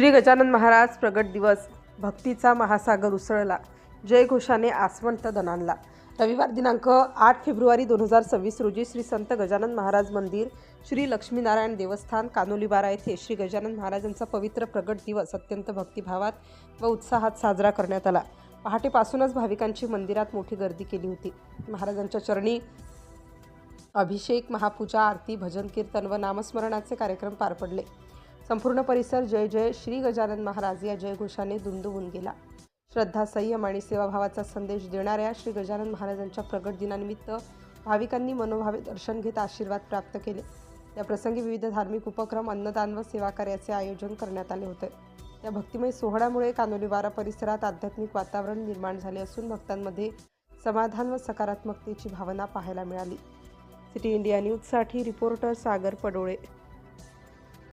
श्री गजानन महाराज प्रगट दिवस भक्तीचा महासागर उसळला. जयघोषाने आसवंत दणाणला रविवार दिनांक आठ फेब्रुवारी दोन हजार सव्वीस रोजी श्री संत गजानन महाराज मंदिर श्री लक्ष्मीनारायण देवस्थान कानोलीबारा येथे श्री गजानन महाराजांचा पवित्र प्रगट दिवस अत्यंत भक्तिभावात व उत्साहात साजरा करण्यात आला. पहाटेपासूनच भाविकांची मंदिरात मोठी गर्दी केली होती. महाराजांच्या चरणी अभिषेक महापूजा आरती भजन कीर्तन व नामस्मरणाचे कार्यक्रम पार पडले. संपूर्ण परिसर जय जय श्री गजानन महाराज या जयघोषाने दुमदुमून गेला. श्रद्धा संयम आणि सेवाभावाचा संदेश देणाऱ्या श्री गजानन महाराजांच्या प्रगट दिनानिमित्त भाविकांनी मनोभावे दर्शन घेत आशीर्वाद प्राप्त केले. या प्रसंगी विविध धार्मिक उपक्रम अन्नदान व सेवा कार्याचे आयोजन करण्यात आले होते. या भक्तिमय सोहळ्यामुळे कानोलीबारा परिसरात आध्यात्मिक वातावरण निर्माण झाले असून भक्तांमध्ये समाधान व सकारात्मकतेची भावना पाहायला मिळाली. सिटी इंडिया न्यूजसाठी रिपोर्टर सागर पडोळे.